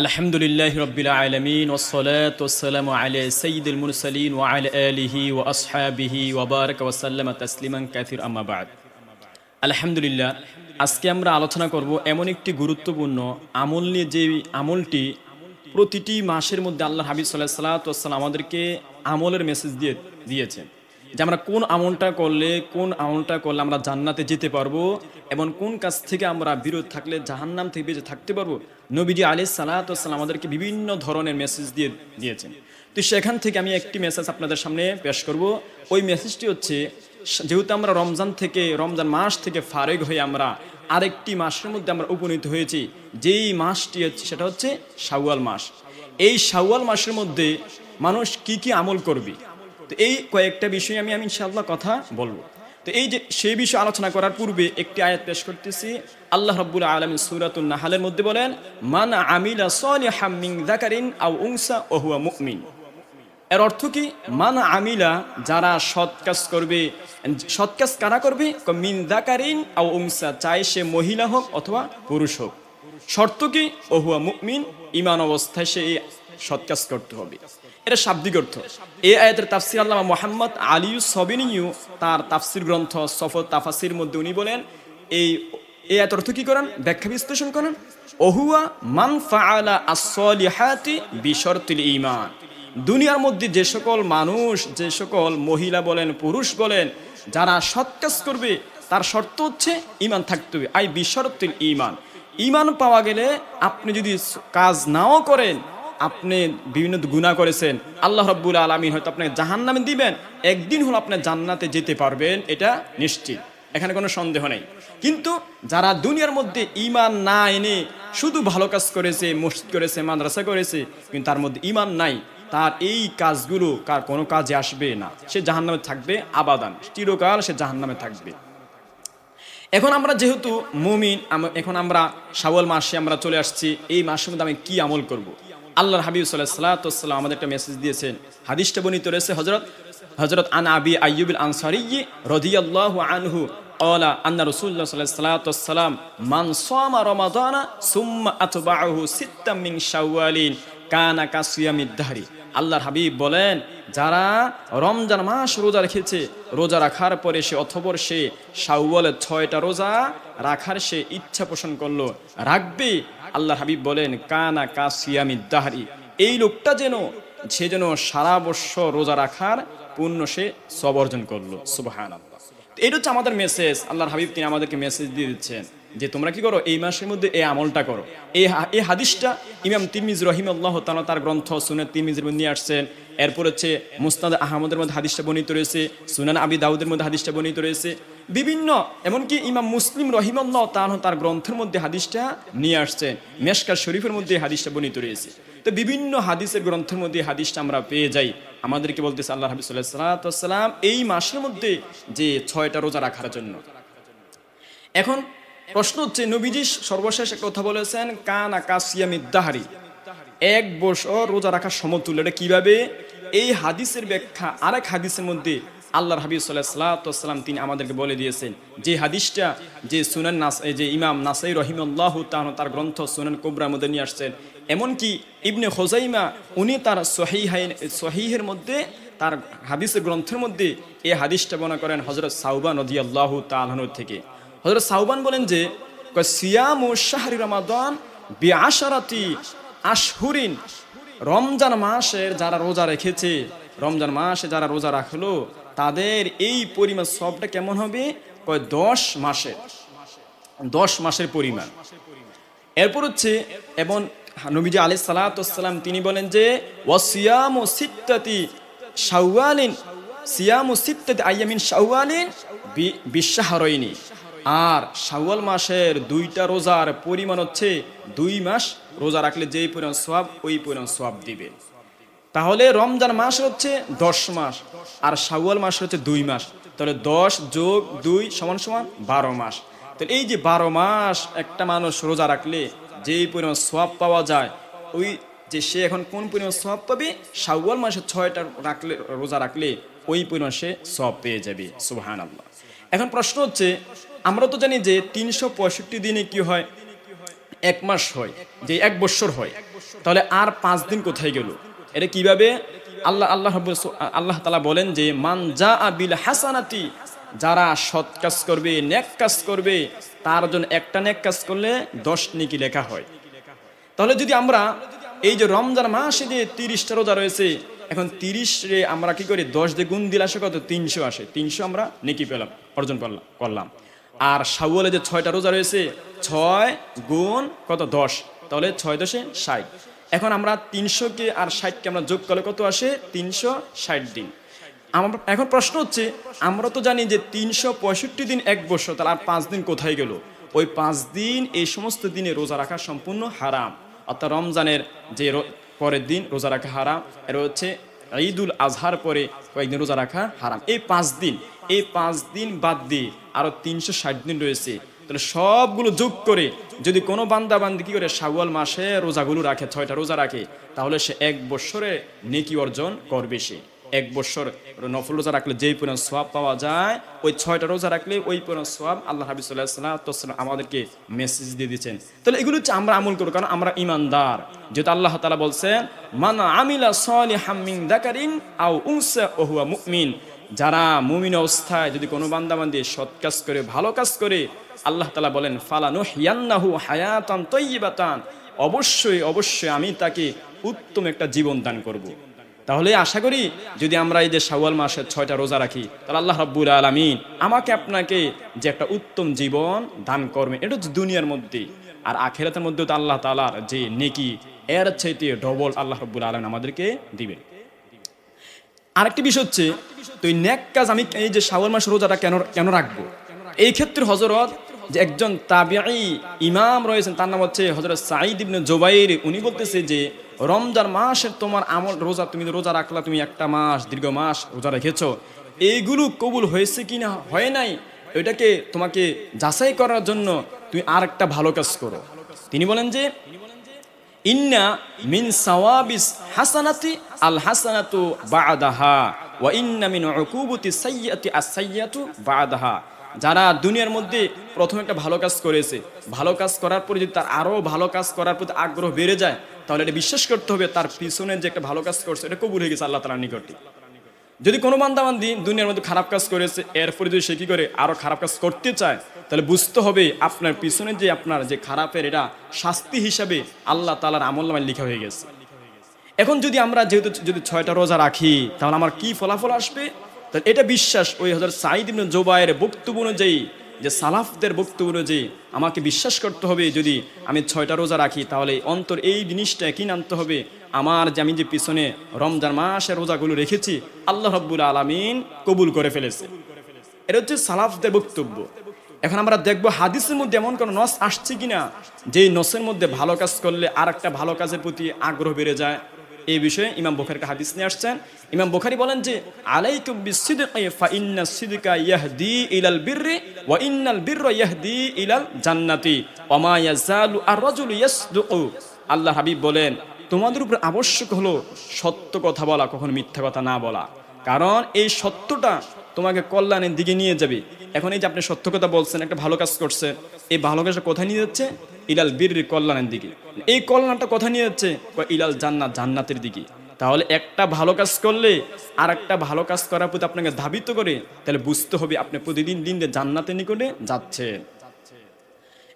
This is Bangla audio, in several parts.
আলহামদুলিল্লাহ রবিল আলমিন ওসলাতাম আলে সঈদুল মুরসলিন ও আল আলহি ও আসহাবিহি ওবারক ওসাল্লাম তসলিমান কাথির আমাবাদ আলহামদুলিল্লাহ, আজকে আমরা আলোচনা করব এমন একটি গুরুত্বপূর্ণ আমল নিয়ে যে আমলটি প্রতিটি মাসের মধ্যে আল্লাহ হাবিব সাল্লাহ সাল্লাম আমাদেরকে আমলের মেসেজ দিয়ে দিয়েছেন। যে আমরা কোন আমলটা করলে, কোন আমলটা করলে আমরা জান্নাতে যেতে পারব এবং কোন কাজ থেকে আমরা বিরত থাকলে জাহান্নাম থেকে বেঁচে থাকতে পারব? নবীজি আলি সাল্লাম আমাদেরকে বিভিন্ন ধরনের মেসেজ দিয়ে দিয়েছেন। তো সেখান থেকে আমি একটি মেসেজ আপনাদের সামনে পেশ করব। ওই মেসেজটি হচ্ছে, যেহেতু আমরা রমজান থেকে, রমজান মাস থেকে ফারেক হয়ে আমরা আরেকটি মাসের মধ্যে আমরা উপনীত হয়েছি, যেই মাসটি হচ্ছে, সেটা হচ্ছে শাওয়াল মাস। এই শাওয়াল মাসের মধ্যে মানুষ কি কি আমল করবে? তো এই কয়েকটা বিষয়ে আমি আমি ইনশাআল্লাহ কথা বলব। তো এই যে সেই বিষয়ে আলোচনা করার পূর্বে একটি আয়াত পেশ করতেছি। আল্লাহ রাব্বুল আলামিন সূরাতুন নাহালের মধ্যে বলেন, মান আমিলা সালিহাম মিন যাকারিন আও উনসা ওয়া এর অর্থ কি? মান আমিলা, যারা সৎ কাজ করবে সৎ কাজ কারা করবে? মিন দাকারিন আও উংসা চাই সে মহিলা হোক অথবা পুরুষ হোক। শর্ত কি? ওহুয়া মুকমিন ইমান অবস্থায় সে সৎ কাজ করতে হবে। এটা শাব্দিক অর্থ। এই আয়াতের তাফসির আল্লামা মোহাম্মদ আলিউ সবিনিউ তার তাফসির গ্রন্থ সফর তাফাসির মধ্যে উনি বলেন, এই এই আয়াত অর্থ কি করেন? ব্যাখ্যা বিশ্লেষণ করেন। ওহুয়া মান ফাআলা আস-সলিহাতি বিশর্তিল ঈমান। দুনিয়ার মধ্যে যে সকল মানুষ, যে সকল মহিলা বলেন, পুরুষ বলেন, যারা সৎ কাজ করবে, তার শর্ত হচ্ছে ইমান থাকতে হবে। আই বিশরতুল ইমান ইমান পাওয়া গেলে আপনি যদি কাজ নাও করেন আপনি বিভিন্ন গুণা করেছেন, আল্লাহ রব্বুল আলমী হয়তো আপনাকে জাহান নামে দিবেন, একদিন হলো আপনি জান্নাতে যেতে পারবেন, এটা নিশ্চিত। এখানে কোনো সন্দেহ নেই। কিন্তু যারা দুনিয়ার মধ্যে ইমান না এনে শুধু ভালো কাজ করেছে, মসজিদ করেছে, মাদ্রাসা করেছে, কিন্তু তার মধ্যে ইমান নাই, তার এই কাজগুলো কার কোনো কাজে আসবে না। সে জাহান নামে থাকবে আবাদান, চিরকাল সে জাহান নামে থাকবে। এখন আমরা যেহেতু মুমিন এখন আমরা শাওয়াল মাসে আমরা চলে আসছি, এই মাসের মধ্যে আমি কি আমল করব। আল্লাহর হাবিব সাল্লাহ সাল্লাম আমাদের একটা মেসেজ দিয়েছেন। হাদিসটা বর্ণিত রয়েছে হজরত হজরত আন আবি আইয়ুবিল আনসারি রদিয়াল্লাহ আনহু অলা আন্না রসুল্লাহ সাল্লাহ সাল্লাম মান সোমা রমাদানা সুম্মা আতবাহু সিত্তাম শাওয়ালিন কানা কাসিয়ামিদ্দাহারি আল্লাহর হাবিব বলেন, যারা রমজান মাস রোজা রেখেছে, রোজা রাখার পরে সে অথবর সে শাওয়ালের ছয়টা রোজা রাখার সে ইচ্ছা পোষণ করল। রাখবে? আল্লাহ হাবিব বলেন, কানা কাসিয়ামিদ্দাহারি এই লোকটা যেন, সে যেন সারা বৎসর রোজা রাখার পূর্ণ সে সব অর্জন করল। আল্লাহ এটা হচ্ছে আমাদের মেসেজ আল্লাহর হাবিব তিনি আমাদেরকে মেসেজ দিয়ে দিচ্ছেন। যে তোমরা কি করো? এই মাসের মধ্যে এই আমলটা করো। এই এই হাদিসটা ইমাম তিরমিজ রহিম আল্লাহ তালা তার গ্রন্থ সুনের তিরমিজের মধ্যে নিয়ে আসছেন। এরপর হচ্ছে মুস্তাদ আহমদের মধ্যে হাদিসটা বর্ণিত রয়েছে, সুনান আবি দাউদের মধ্যে হাদিসটা বর্ণিত রয়েছে। বিভিন্ন, এমনকি ইমাম মুসলিম রহিমাল্লাহ তাহ তার গ্রন্থের মধ্যে হাদিসটা নিয়ে আসছেন। মেশকার শরীফের মধ্যে হাদিসটা বর্ণিত রয়েছে। তো বিভিন্ন হাদিসের গ্রন্থের মধ্যে হাদিসটা আমরা পেয়ে যাই। আমাদেরকে বলতেছে আল্লাহ হাবিব সাল্লাম এই মাসের মধ্যে যে ছয়টা রোজা রাখার জন্য। এখন প্রশ্ন হচ্ছে, নবীজি সর্বশেষ কথা বলেছেন, কান আকাশিয়ামিদ্দাহারি এক বছর রোজা রাখার সমতুল্য। এটা কীভাবে? এই হাদিসের ব্যাখ্যা আরেক হাদিসের মধ্যে আল্লাহর হাবিব সাল্লাহাম তিনি আমাদেরকে বলে দিয়েছেন, যে হাদিসটা যে সুনান নাস যে ইমাম নাসাই রহিমল্লাহ তার গ্রন্থ সুনান কোবরার মধ্যে নিয়ে আসছেন। এমনকি ইবনে হোজাইমা উনি তার সহিহাইন সহিহের মধ্যে, তার হাদিসের গ্রন্থের মধ্যে এই হাদিসটা বর্ণনা করেন হজরত সাউবান নদী আল্লাহ তালহানুর থেকে। হজরত সাউবান বলেন যে সিয়াম ও শাহরি রমাদান বিআশারাতি আশহুরিন। রমজান মাসের যারা রোজা রেখেছে, রমজান মাসে যারা রোজা রাখল, তাদের এই পরিমাণ সবটা কেমন হবে? কয়, দশ মাসের দশ মাসের পরিমাণ। এরপর হচ্ছে, এবং নবীজি আলি সালাতাম তিনি বলেন যে ও ওয়াসিয়াম ও সিত্তাতি শাওয়ালিন। সিয়াম ও সিত্তাতি আইয়ামিন শাওয়ালিন বিশ্বাহারইনি আর শাওয়াল মাসের দুইটা রোজার পরিমাণ হচ্ছে দুই মাস। রোজা রাখলে যেই পরিমাণ সোয়াব ওই পরিমাণ সোয়াব দিবে। তাহলে রমজান মাস হচ্ছে দশ মাস আর শাওয়াল মাস হচ্ছে দুই মাস। তাহলে দশ যোগ দুই সমান সমান বারো মাস। তাহলে এই যে বারো মাস একটা মানুষ রোজা রাখলে যেই পরিমাণ সোয়াব পাওয়া যায়, ওই যে সে এখন কোন পরিমাণ সোয়াব পাবে? শাওয়াল মাসে ছয়টা রাখলে, রোজা রাখলে ওই পরিমাণ সে সব পেয়ে যাবে। সুহান আল্লাহ এখন প্রশ্ন হচ্ছে আমরা তো জানি যে তিনশো পঁয়ষট্টি দিনে কি হয়? এক মাস হয়, যে এক বছর হয়। তাহলে আর পাঁচ দিন কোথায় গেল? এটা কীভাবে? আল্লাহ আল্লাহ আল্লাহ তালা বলেন যে, মান যা আবিল হাসানাতি যারা সৎ কাজ করবে, নেক কাজ করবে, তার জন্য একটা নেক কাজ করলে দশ নেকি লেখা হয়। তাহলে যদি আমরা এই যে রমজান মাসে যে তিরিশটা রোজা রয়েছে, এখন তিরিশ রে আমরা কি করি? দশ দিয়ে গুণ দিলে আসে কত? তিনশো আসে। তিনশো আমরা নেকি পেলাম, অর্জন করলাম করলাম। আর সাউলে যে ছয়টা রোজা রয়েছে, ছয় গুণ কত? দশ। তাহলে ছয় দশে ষাট। এখন আমরা তিনশোকে আর ষাটকে আমরা যোগ করলে কত আসে? তিনশো ষাট দিন। আমার এখন প্রশ্ন হচ্ছে, আমরা তো জানি যে তিনশো পঁয়ষট্টি দিন এক বছর, তাহলে আর পাঁচ দিন কোথায় গেল? ওই পাঁচ দিন এই সমস্ত দিনে রোজা রাখা সম্পূর্ণ হারাম। অর্থাৎ রমজানের যে পরের দিন রোজা রাখা হারাম, এর হচ্ছে ঈদুল আজহার পরে কয়েকদিন রোজা রাখা হারাম। এই পাঁচ দিন এই পাঁচ দিন বাদ দিয়ে আরও তিনশো ষাট দিন রয়েছে। তাহলে সবগুলো যোগ করে যদি কোনো বান্দা বান্দি কি করে শাওয়াল মাসে রোজাগুলো রাখে, ছয়টা রোজা রাখে, তাহলে সে এক বছরে নেকি অর্জন করবে সে। এক বছর নফল রোজা রাখলে যেই পরিমাণ সোয়াব পাওয়া যায়, ওই ছয়টা রোজা রাখলে ওই পরিমাণ সোয়াব আল্লাহ হাবিব সাল্লাহ আমাদেরকে মেসেজ দিয়ে দিচ্ছেন তাহলে এগুলো হচ্ছে আমরা আমল করব কারণ আমরা ইমানদার। যেহেতু আল্লাহ তালা বলছেন, মানা আমিলা সলি হামিং দাকারিন আও উংসা ওহুয়া মুকমিন যারা মুমিন অবস্থায় যদি কোনো বান্দাবান্দি সৎ কাজ করে, ভালো কাজ করে, আল্লাহ তালা বলেন ফালানু হিয়ান্নাহু হায়াতান তৈবাতান অবশ্যই অবশ্যই আমি তাকে উত্তম একটা জীবন দান করব। তাহলে আশা করি যদি আমরা এই যে শাওয়াল মাসের ছয়টা রোজা রাখি, তাহলে আল্লাহ রাব্বুল আলমিন আমাকে আপনাকে যে একটা উত্তম জীবন দান করবে, এটা হচ্ছে দুনিয়ার মধ্যে। আর আখেরাতের মধ্যেও তো আল্লাহ তালার যে নেকি, এর চাইতে ডবল আল্লাহ রব্বুল আলম আমাদেরকে দিবে। আরেকটি বিষয় হচ্ছে তো এই ন্যাক কাজ আমি এই যে শ্রাবণ মাস রোজাটা কেন কেন রাখব? এই ক্ষেত্রে হজরত যে একজন তাবিআই ইমাম রয়েছেন, তার নাম হচ্ছে হজরত সাঈদ ইবনে জোবাইর। উনি বলতেছে যে, রমজান মাসের তোমার আমল রোজা, তুমি রোজা রাখলা, তুমি একটা মাস, দীর্ঘ মাস রোজা রেখেছ। এইগুলো কবুল হয়েছে কি না, হয় নাই? এটাকে তোমাকে যাচাই করার জন্য তুমি আর একটা ভালো কাজ করো। তিনি বলেন যে, ইন্না মিন সাওয়াবিস হাসানাতি আল হাসানাতু বাদাহা। যারা দুনিয়ার মধ্যে প্রথম একটা ভালো কাজ করেছে, ভালো কাজ করার পরে যদি তার আরও ভালো কাজ করার প্রতি আগ্রহ বেড়ে যায়, তাহলে এটা বিশ্বাস করতে হবে তার পিছনে যে একটা ভালো কাজ করছে, এটা কবুল হয়ে গেছে আল্লাহ তাআলার নিকটে। যদি কোনো বান্দাবান্দি দুনিয়ার মধ্যে খারাপ কাজ করেছে, এরপরে যদি সে কি করে আরও খারাপ কাজ করতে চায়, তাহলে বুঝতে হবে আপনার পিছনে যে আপনার যে খারাপের এটা শাস্তি হিসাবে আল্লাহ তালার আমল নামায় লেখা হয়ে গেছে। এখন যদি আমরা যেহেতু যদি ছয়টা রোজা রাখি, তাহলে আমার কি ফলাফল আসবে? তাহলে এটা বিশ্বাস ওই হাজার সাইদ ইবনে জোবায়ের বক্তব্য অনুযায়ী, যে সালাফদের বক্তব্য অনুযায়ী আমাকে বিশ্বাস করতে হবে, যদি আমি ছয়টা রোজা রাখি, তাহলে অন্তর এই জিনিসটা কি আনতে হবে? আমার যে আমি যে পিছনে রমজান মাসের রোজাগুলো রেখেছি, আল্লাহ রব্বুল আলমিন কবুল করে ফেলেছে। এটা হচ্ছে সালাফদের বক্তব্য। এখন আমরা দেখব হাদিসের মধ্যে এমন কোনো নস আসছে কিনা, যেই নসের মধ্যে ভালো কাজ করলে আর একটা ভালো কাজের প্রতি আগ্রহ বেড়ে যায়। এই বিষয়ে ইমাম বোখারিকে হাদিস নিয়ে আসছেন। ইমাম বোখারি বলেন যে, আলাইকুম ইলাল ওয়া ইন্নাল ইলাল জান্নাতি ওয়া মা ইয়াজালু আর রাজুলু ইয়াসদুকু। আল্লাহ হাবিব বলেন, তোমাদের উপর আবশ্যক হলো সত্য কথা বলা, কখনো মিথ্যা কথা না বলা। কারণ এই সত্যটা তোমাকে কল্যাণের দিকে নিয়ে যাবে। এখন এই যে আপনি সত্য কথা বলছেন, একটা ভালো কাজ করছে এই ভালো কাজটা কোথায় নিয়ে যাচ্ছে? ইলাল বীর কল্যাণের দিকে। এই কল্যাণটা কথা নিয়ে যাচ্ছে ইলাল জান্নাত, জান্নাতের দিকে। তাহলে একটা ভালো কাজ করলে আর একটা ভালো কাজ করার প্রতি আপনাকে ধাবিত করে, তাহলে বুঝতে হবে আপনি প্রতিদিন দিন জান্নাতের নিকটে যাচ্ছেন।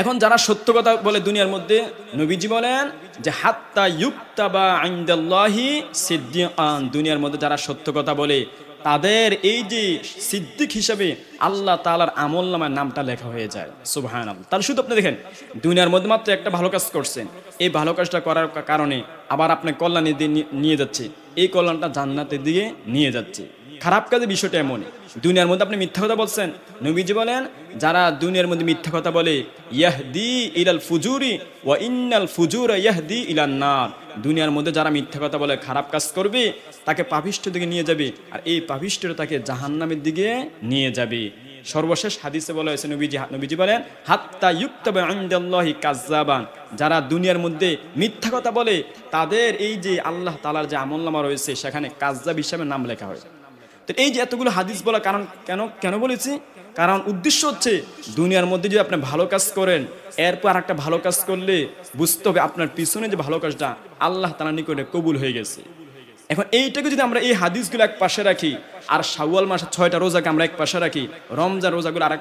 এখন যারা সত্য কথা বলে দুনিয়ার মধ্যে, নবীজি বলেন যে, হাত্তা ইউক্তা বা আইন্দাল্লাহি সিদ্দিকান দুনিয়ার মধ্যে যারা সত্য কথা বলে তাদের এই যে সিদ্দিক হিসাবে আল্লাহ তালার আমল নামার নামটা লেখা হয়ে যায়। সুবাহান তাহলে শুধু আপনি দেখেন, দুনিয়ার মধ্যে মাত্র একটা ভালো কাজ করছেন এই ভালো কাজটা করার কারণে আবার আপনি কল্যাণের দিয়ে নিয়ে যাচ্ছে। এই কল্যাণটা জান্নাতের দিয়ে নিয়ে যাচ্ছে। খারাপ কাজের বিষয়টা এমন। দুনিয়ার মধ্যে আপনি মিথ্যা কথা বলছেন। নবীজি বলেন, যারা দুনিয়ার মধ্যে মিথ্যা কথা বলে, ইয়াহদি ইলাল ফুজুরি ওয়া ইন্নাল ফুজুর ইয়াহদি ইলান নার। দুনিয়ার মধ্যে যারা মিথ্যা কথা বলে, খারাপ কাজ করবে, তাকে পাপিষ্ঠ দিকে নিয়ে যাবে, আর এই পাপিষ্ঠটা তাকে জাহান্নামের দিকে নিয়ে যাবে। সর্বশেষ হাদিসে বলা হয়েছে, নবীজি নবীজি বলেন, হাত্তা ইউক্তাবে আইন্দাল্লাহি কাজ্জাবান যারা দুনিয়ার মধ্যে মিথ্যা কথা বলে, তাদের এই যে আল্লাহ তালার যে আমলনামা রয়েছে, সেখানে কাজ্জাব হিসাবে নাম লেখা হয় তো এই যে এতগুলো হাদিস বলা কারণ কেন কেন বলেছি? কারণ উদ্দেশ্য হচ্ছে দুনিয়ার মধ্যে যদি আপনি ভালো কাজ করেন, এরপর আর একটা ভালো কাজ করলে বুঝতে হবে আপনার পিছনে যে ভালো কাজটা আল্লাহ তালা নিকটে কবুল হয়ে গেছে। এখন এইটাকে যদি আমরা এই হাদিসগুলো এক পাশে রাখি, আর শাওয়াল মাসের ছয়টা রোজাকে আমরা এক পাশে রাখি, রমজান রোজাগুলো আর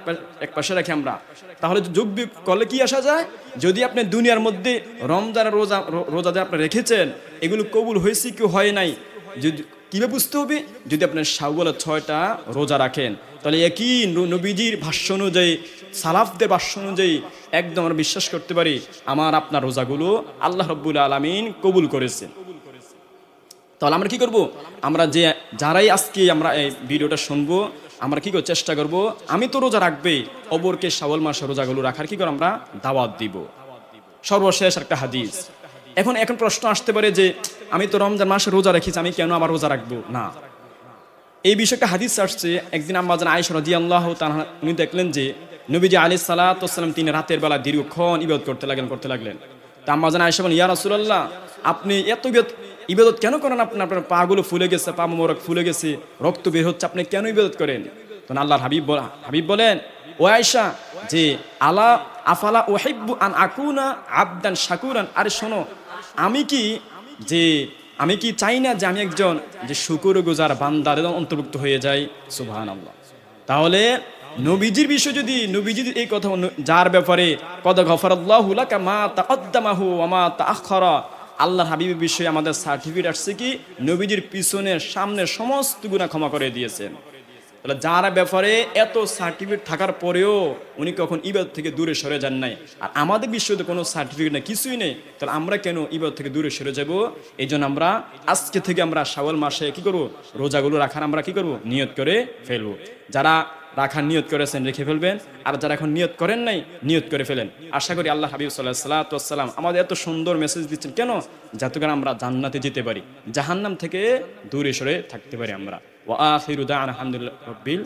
এক পাশে রাখি আমরা, তাহলে যোগ বিয়োগ করলে কি আসা যায়? যদি আপনি দুনিয়ার মধ্যে রমজান রোজা রোজা যে আপনি রেখেছেন, এগুলো কবুল হয়েছে কি হয় নাই? যদি কীভাবে বুঝতে হবে? যদি আপনার শাওয়ালের ছয়টা রোজা রাখেন, তাহলে একই নবীজির ভাষ্য অনুযায়ী, সালাফদের ভাষ্য অনুযায়ী একদম আমরা বিশ্বাস করতে পারি, আমার আপনার রোজাগুলো আল্লাহ রব্বুল আলমিন কবুল করেছেন। তাহলে আমরা কি করব? আমরা যে, যারাই আজকে আমরা এই ভিডিওটা শুনব, আমরা কি করে চেষ্টা করব? আমি তো রোজা রাখবে অবরকে শাওয়াল মাসে রোজাগুলো রাখার কি করে আমরা দাওয়াত দিব? সর্বশেষ একটা হাদিস। এখন এখন প্রশ্ন আসতে পারে যে আমি তো রমজান মাসে রোজা রেখেছি আমি কেন আমার রোজা রাখব? না। এই বিষয়টা হাদিস আসছে, একদিন আম্মাজান আয়েশ রাজি আল্লাহ উনি দেখলেন যে নবীজি আলী সালাতাম তিনি রাতের বেলা দীর্ঘক্ষণ ইবাদত করতে লাগলেন করতে লাগলেন। তা আম্মাজান আয়েশা বলেন, ইয়া আপনি এত ইবাদত ইবাদত কেন করেন? আপনি, আপনার পাগুলো ফুলে গেছে, পা মোরক ফুলে গেছে, রক্ত বের হচ্ছে, আপনি কেন ইবাদত করেন? তখন আল্লাহর হাবিব হাবিব বলেন, ও আয়েশা, যে আলা, আফালা ওহিব্বু আন আকুনা আবদান শাকুরান? আরে শোনো আমি কি যে, আমি কি চাই না যে আমি একজন যে শুকুর গুজার বান্দার অন্তর্ভুক্ত হয়ে যাই? সুবহান আল্লাহ তাহলে নবীজির বিষয় যদি নবীজির এই কথা যার ব্যাপারে কদ গফরাল্লাহু লাকা মা তাকদ্দামাহু ওয়া মা তাআখারা আল্লাহ হাবিবের বিষয়ে আমাদের সার্টিফিকেট আসছে কি? নবীজির পিছনের সামনে সমস্ত গুনাহ ক্ষমা করে দিয়েছেন। তাহলে যার ব্যাপারে এত সার্টিফিকেট থাকার পরেও উনি কখন ইবাদ থেকে দূরে সরে যান নাই। আর আমাদের বিশ্বতে কোনো সার্টিফিকেট নেই, কিছুই নেই। তাহলে আমরা কেন ইবাদ থেকে দূরে সরে যাব? এই জন্য আমরা আজকে থেকে আমরা শাওয়াল মাসে কি করব? রোজাগুলো রাখার আমরা কি করব? নিয়ত করে ফেলব। যারা রাখার নিয়ত করেছেন, রেখে ফেলবেন। আর যারা এখন নিয়ত করেন নাই, নিয়ত করে ফেলেন। আশা করি আল্লাহ হাবিব সাল্লাহ সাল্লাম আমাদের এত সুন্দর মেসেজ দিচ্ছেন। কেন? যাতে করে আমরা জান্নাতে যেতে পারি। জাহান্নাম থেকে দূরে সরে থাকতে পারি আমরা। ওয়া আখিরু দা'ওয়ানা আলহামদুলিল্লাহ রাব্বিল